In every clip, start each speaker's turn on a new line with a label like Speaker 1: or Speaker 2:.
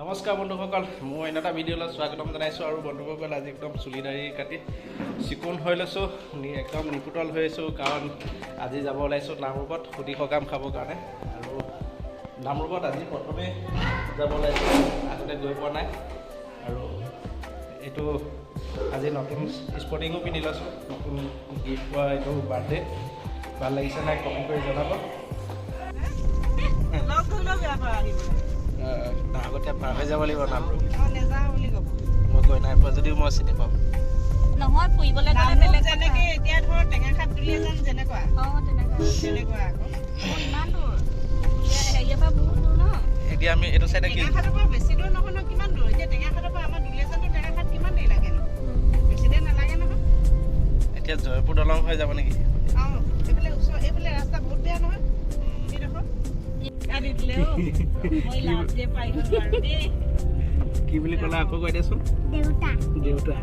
Speaker 1: নমস্কাৰ বন্ধুসকল মই অন্য এটা ভিডিঅ'লৈ স্বাগতম জনাইছোঁ আৰু বন্ধুসকল আজি একদম চুলি দাড়ি কাটি চিকুণ হৈ লৈছোঁ একদম নিপুতল হৈ আছোঁ কাৰণ আজি যাব ওলাইছোঁ নামৰূপত সুধি সকাম খাবৰ কাৰণে আৰু নামৰূপত আজি প্ৰথমে যাব ওলাইছোঁ আগতে গৈ পোৱা নাই আৰু এইটো আজি নতুন স্পৰ্টিঙো পিন্ধি লৈছোঁ নতুন গিফ্ট পোৱা এইটো বাৰ্থডে ভাল লাগিছে নাই কমেণ্ট কৰি জনাব। আগতে পাৰ হৈ যাব লাগিব নামৰূপ
Speaker 2: অঁ নেযাওঁ বুলি ক'ব।
Speaker 1: মই গৈ নাই পোৱা যদিও মই চিনি পাওঁ।
Speaker 3: নহয় ফুৰিবলৈ গ'লে বেলেগ
Speaker 2: যেনেকে এতিয়া ধৰ টেঙাখাত দুলীয়াজান যেনেকুৱা।
Speaker 3: অঁ তেনেকুৱা।
Speaker 2: তেনেকুৱা আকৌ।
Speaker 3: ইমান দূৰ। হেৰিয়ৰ পৰা বহুত দূৰ ন?
Speaker 1: এতিয়া আমি এইটো চাইডে কি?
Speaker 2: টেঙাখাতৰ পৰা বেছি দূৰ নহয় ন? কিমান দূৰ? এতিয়া টেঙাখাতৰ পৰা আমাৰ দুলীয়াজানটো টেঙাখাত কিমান দেৰি লাগে নো? বেছি দেৰি নালাগে নহয়।
Speaker 1: এতিয়া জয়পুৰ দলং হৈ যাব নেকি?
Speaker 2: অঁ এইফালে ওচৰ এইফালে ৰাস্তা বহুত বেয়া নহয়?
Speaker 1: কি বুলি ক'লে আকৌ কৈ
Speaker 3: দেউতা
Speaker 1: দেউতা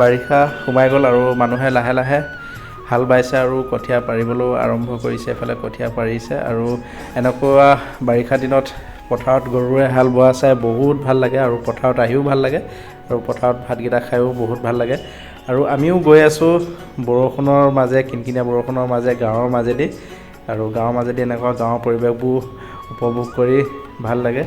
Speaker 1: বাৰিষা সোমাই গ'ল আৰু মানুহে লাহে লাহে হাল বাইছে আৰু কঠীয়া পাৰিবলৈও আৰম্ভ কৰিছে এফালে কঠীয়া পাৰিছে আৰু এনেকুৱা বাৰিষা দিনত পথাৰত গৰুৰে হাল বোৱা চাই বহুত ভাল লাগে আৰু পথাৰত আহিও ভাল লাগে আৰু পথাৰত ভাতকেইটা খায়ো বহুত ভাল লাগে। আৰু আমিও গৈ আছোঁ বৰষুণৰ মাজে কিনকিনীয়া বৰষুণৰ মাজে গাঁৱৰ মাজেদি। আৰু গাঁৱৰ মাজেদি এনেকুৱা গাঁৱৰ পৰিৱেশবোৰ উপভোগ কৰি ভাল লাগে।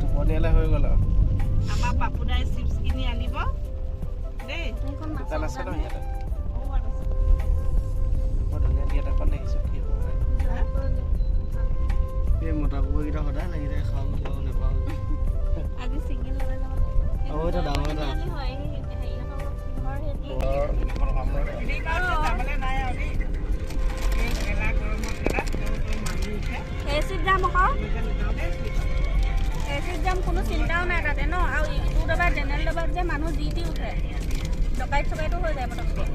Speaker 1: টোপনিয়ালে হৈ গ'ল আৰু।
Speaker 2: আমাৰ পাপুদাই চিপছ কিনি আনিব দেই
Speaker 3: সেইখন
Speaker 1: দোকান
Speaker 3: মাছৰ
Speaker 1: আছে ন
Speaker 3: দোকান।
Speaker 1: ইয়াতে
Speaker 2: সৌ আৰু আছে।
Speaker 1: বৰ ধুনীয়া দিয়াত এখন দেখিছোঁ কি হ'ব পাৰে।
Speaker 2: হা?
Speaker 1: এই মতা কুকুৰকেইটা সদায় লাগি যায় খাওঁ খাওঁ নাপাওঁ
Speaker 3: আজি চিংগল লগাই যাব
Speaker 1: অ, এইটো ডাঙৰ এটা।
Speaker 3: হয় হেৰি নহয় ঘৰ হেৰি
Speaker 2: হেৰি বাৰু যাবলৈ নাই আৰু দেই। এই গেলা গৰমত গেলা, তেওঁ তেওঁ মাৰি উঠে।
Speaker 3: এচিত যাম আকৌ যাম কোনো চিন্তাও নাই তাতে ন। আৰু ইটো দবাত জেনেৰেল দবাত যে মানুহ যি টি উঠে ডকাইত চকাইতো হৈ যায় পটককৈ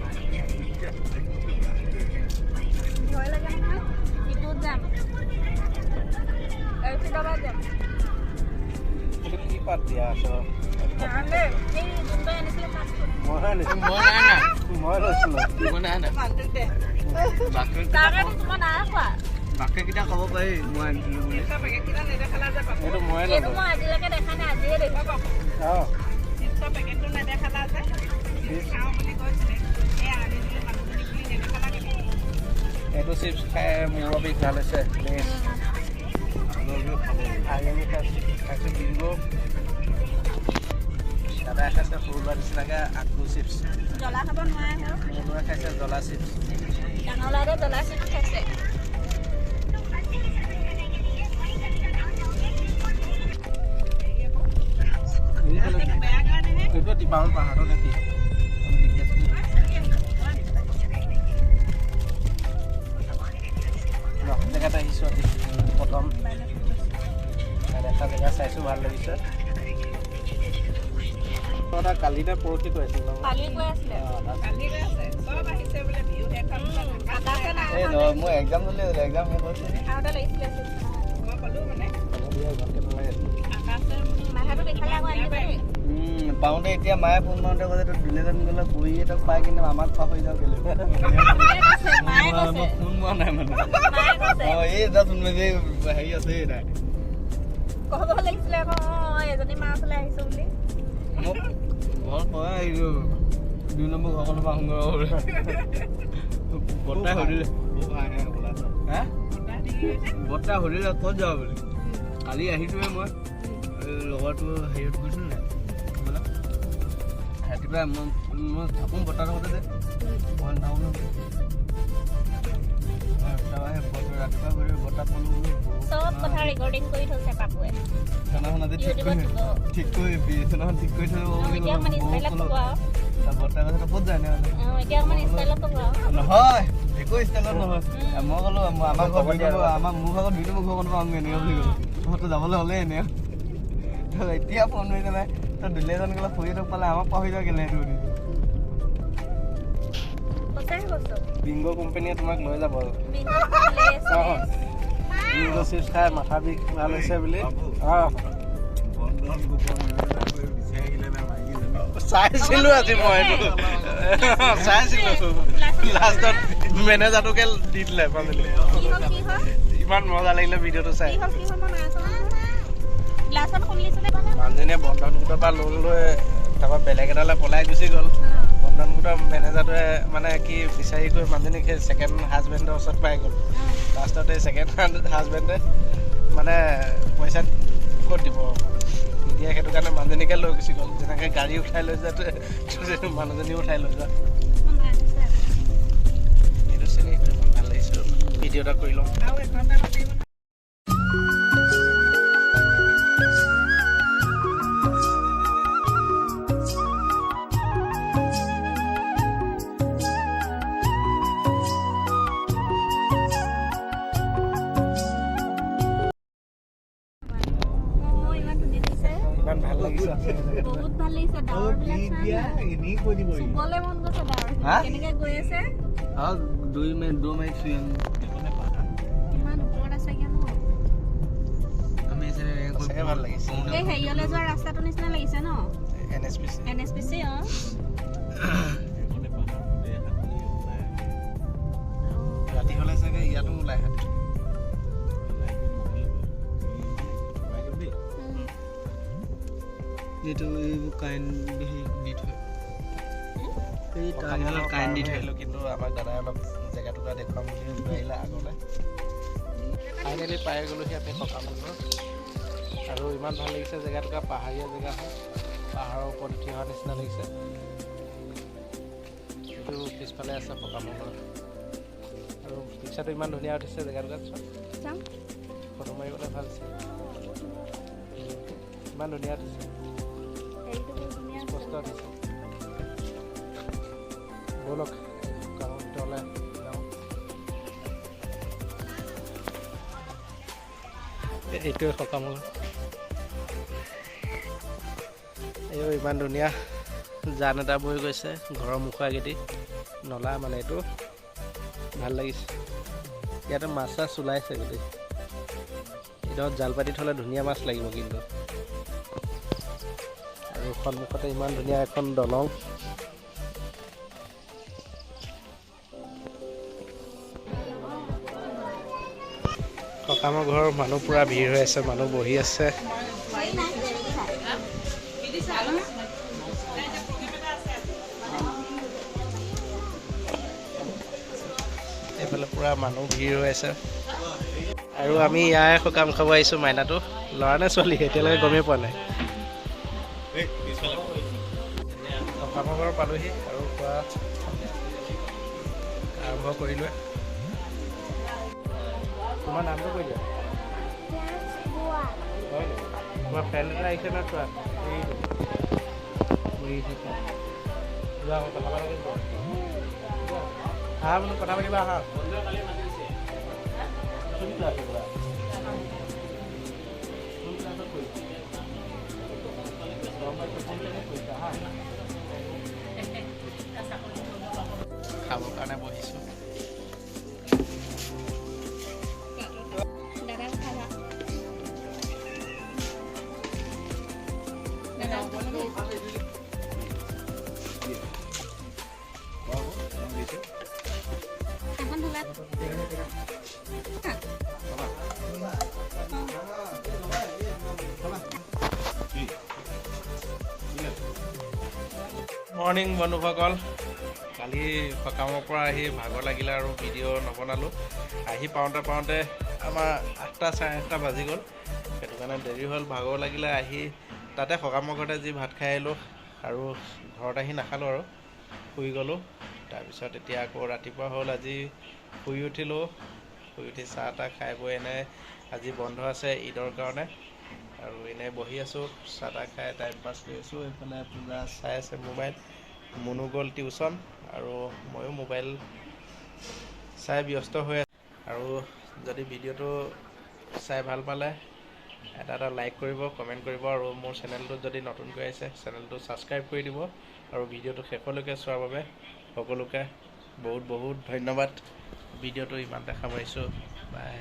Speaker 3: ভয় লাগে নহয় ইটোত যাম। এচি দবাত যাম।
Speaker 1: এইটো কি পাত দিয়া আছে? মই মই নাই
Speaker 3: খোৱা।
Speaker 1: বাকীকেইটা খাব পাৰি মই আনিছিলোঁ বুলি
Speaker 2: চিপছৰ পেকেটকেইটা নেদেখালা যে পাপু।
Speaker 1: এইটো ময়ে
Speaker 3: এইটো
Speaker 1: ল'লোঁ
Speaker 3: মই আজিলৈকে দেখা নাই আজিয়ে দেখিছোঁ
Speaker 1: অঁ
Speaker 2: চিপছৰ পেকেটটো নেদেখালা যে। চিপছ খাওঁ বুলি কৈছিলে। এয়া আনি দিলো মানুহজনীক বুলি নেদেখালা কেলে?
Speaker 1: এইটো চিপছ খাই মূৰৰ বিষ ভাল হৈছে লেছ আইজনী খাইছোঁ খাইছোঁ বিংগো দাদাই খাইছে সৰু ল'ৰা নিচিনাকৈ আকু চিপছ
Speaker 3: জ্বলা খাব নোৱাৰে হেৰ
Speaker 1: মনুৱে খাইছে জ্বলা চিপছ
Speaker 3: ডাঙৰ ল'ৰাটোৱে জ্বলা চিপছ খাইছে
Speaker 2: কাৰণেহে।
Speaker 1: এইটো টিপাহল পাহাৰটো নেকি আমি দেখি আছোঁ নতুন জেগাত আহিছোঁ আজি প্ৰথম দেখা জেগা চাইছোঁ ভাল লাগিছে তই কালি নে পৰহি কৈ আছিল
Speaker 3: কালি কৈ আছিলে
Speaker 2: কালি গৈ আছে। চব আহিছে বোলে বিহু দেখাম
Speaker 3: আকাশে নাই
Speaker 1: এই নহয় মই এক্সাম চলি আছিলে এক্সাম শেষ হৈছে পাওঁতে এতিয়া মায়ে ফোন মাৰোঁতে কৈছে তই দুলেজন গ'লে বহি এটাক পাই কিনে আমাক পাহৰি যাওঁ কেলৈ? ফোন মৰা নাই মানে। অঁ এই এটা ফোন মাৰি হেৰি আছে এই নাই
Speaker 3: ক'ব লাগিছিলে আকৌ অঁ এজনী মা ওচৰলৈ আহিছোঁ বুলি।
Speaker 1: মোক ঘৰত কয় আহিলোঁ দুই নম্বৰ ঘৰখনৰ পৰা আহোঁ বৰ্তাই সুধিলে হা? বৰ্তাই সুধিলে ক'ত যাওঁ বুলি? কালি আহিছোঁহে মই। লগৰটো হেৰিত গৈছিলোঁ নাই? ৰাতিপুৱাই মই মই থাকোঁ বৰ্তাৰ লগতে যে মই নাথাকোঁ ন তাৰপৰা সেই বৰ্তা- ৰাতিপুৱা গৈ বৰ্তাক
Speaker 3: চব কথা ৰেকৰ্ডিং কৰি থৈছে
Speaker 1: আজি ঠিক কৰি ঠিক কৰি থৈ
Speaker 3: এতিয়া অকণমান ষ্টাইলত ক'ব আৰু এতিয়া অকণমান ষ্টাইলত ক'ব আৰু
Speaker 1: নহয় একো ষ্টাইলত নহয়। মই ক'লো আমাৰ ঘৰ দুই আমাৰ মোৰ ভাগত দুই নম্বৰ ঘৰখনৰ পৰা আহোঁ এনেকৈ বুলি ক'লো। তহঁতো যাবলৈ হ'লে এনে এতিয়া ফোন মাৰি পেলাই। তই দুলীয়াজন গ'লে ফুৰি তোক পালে আমাক পাহৰি যাওঁ
Speaker 3: সঁচাই কৈছো।
Speaker 1: বিংগ কোম্পানীয়ে তোমাক লৈ যাব।
Speaker 3: বিংগো
Speaker 1: অঁ
Speaker 3: লেছ
Speaker 1: বিংগ চিপছ খাই মাথা বিষ ভালো হৈছে বুলি। অঁ। চাইছিলো আজি মই চাইছিলো। লাষ্টত মেনেজাৰটোকে দি দিলে ইমান মজা লাগিলে ভিডিঅ'টো চাই। মানুহজনীয়ে বন্ধন গোটৰ পৰা লোন লৈ, তাৰপৰা বেলেগ এটালৈ পলাই গুচি গ'ল। বন্ধন গোটৰ মেনেজাৰটোৱে মানে কি বিচাৰি গৈ মানুহজনীক সেই ছেকেণ্ড হাজবেণ্ডৰ ওচৰত পাই গ'ল। লাষ্টতে ছেকেণ্ড হাজবেণ্ডে মানে পইচা ক'ত দিব? নিদিয়ে, সেইটো কাৰণে মানুহজনীকে লৈ গুচি গ'ল। যেনেকৈ গাড়ী উঠাই লৈ যোৱাটো মানুহজনীও উঠাই লৈ যোৱা। এইটো চিনি ভালো লাগিছে। ভিডিঅ' এটা কৰি লওঁ। দুই মিনিট দুই মিনিট চুই
Speaker 3: হেৰিয়লৈ যোৱা নিচিনা লাগিছে ন
Speaker 1: N S P C
Speaker 3: N S P C অঁ
Speaker 4: যিটো এইবোৰ কাৰেণ্ট দি থয়। এই টাৰ্মিনেলত কাৰেণ্ট দি
Speaker 1: আহিলোঁ কিন্তু আমাক দাদাই অলপ জেগা টুকুৰা দেখুৱাম বুলি লৈ আহিলে আগলৈ। ফাইনেলি পাই গ'লোহি আমি সকামলৈ আৰু ইমান ভালো লাগিছে জেগা টুকুৰা পাহাৰীয়া জেগা হয়। পাহাৰৰ ওপৰত উঠি অহা নিচিনা লাগিছে। এইটো পিছফালে আছে সকামলৈ আৰু পিকচাৰটো ইমান ধুনীয়া উঠিছে জেগা টুকুৰাত ফটো মাৰিবলৈ ভালো হৈছে। ইমান ধুনীয়া উঠিছে। উঠিছে ব'লক গাঁৱৰ ভিতৰলৈ যাওঁ এইটোৱে সকামলৈ এই ইমান ধুনীয়া জান এটা বৈ গৈছে ঘৰৰ মুখৰ আগেদি নলা মানে এইটো। ভাল লাগিছে। ইয়াতে মাছ চাছ ওলাইছে গোটেই। এইডোখৰত জাল পাতি থ'লে ধুনীয়া মাছ লাগিব কিন্তু। আৰু সন্মুখতে ইমান ধুনীয়া এখন দলং। সকামৰ ঘৰৰ মানুহ পূৰা ভিৰ হৈ আছে মানুহ বহি আছে। এইফালে পূৰা মানুহ ভিৰ হৈ আছে। আৰু আমি ইয়াৰে সকাম খাব আহিছোঁ মাইনাটো। ল'ৰা নে ছোৱালী? এতিয়ালৈকে গমেই পোৱা নাই। সকামৰ ঘৰ পালোহি আৰু খোৱা আৰম্ভ কৰিলোৱে। তোমাৰ নামটো কৈ দিয়া। হয় তোমাৰ ফ্ৰেণ্ড এটা আহিছে ন চোৱা যোৱা কথা পাতিব। আহা বোলো, কথা পাতিবা আহা। কোন ক্লাছত যোৱা? খাবৰ কাৰণে বহিছোঁ। মৰ্ণিং বন্ধুসকল কালি সকামৰ পৰা আহি ভাগৰ লাগিলে আৰু ভিডিঅ' নবনালোঁ। আহি পাওঁতে পাওঁতে আমাৰ আঠটা চাৰে আঠটা বাজি গ'ল। সেইটো কাৰণে দেৰি হ'ল ভাগৰ লাগিলে আহি তাতে সকামৰ ঘৰতে যি ভাত খাই আহিলোঁ আৰু ঘৰত আহি নাখালোঁ আৰু শুই গ'লোঁ। তাৰপিছত এতিয়া আকৌ ৰাতিপুৱা হ'ল আজি শুই উঠিলোঁ। শুই উঠি চাহ তাহ খাই বৈ এনে আজি বন্ধ আছে ঈদৰ কাৰণে। আৰু এনেই বহি আছোঁ চাহ তাহ খাই টাইম পাছ কৰি আছোঁ এইফালে পূজা চাই আছে মোবাইল মুনু গ'ল টিউশ্যন আৰু ময়ো মোবাইল চাই ব্যস্ত হৈ আছোঁ। আৰু যদি ভিডিঅ'টো চাই ভাল পালে এটা এটা লাইক কৰিব কমেণ্ট কৰিব আৰু মোৰ চেনেলটোত যদি নতুনকৈ আহিছে চেনেলটো ছাবস্ক্ৰাইব কৰি দিব আৰু ভিডিঅ'টো শেষলৈকে চোৱাৰ বাবে সকলোকে বহুত বহুত ধন্যবাদ। ভিডিঅ'টো ইমান দেখা পাইছোঁ। বাই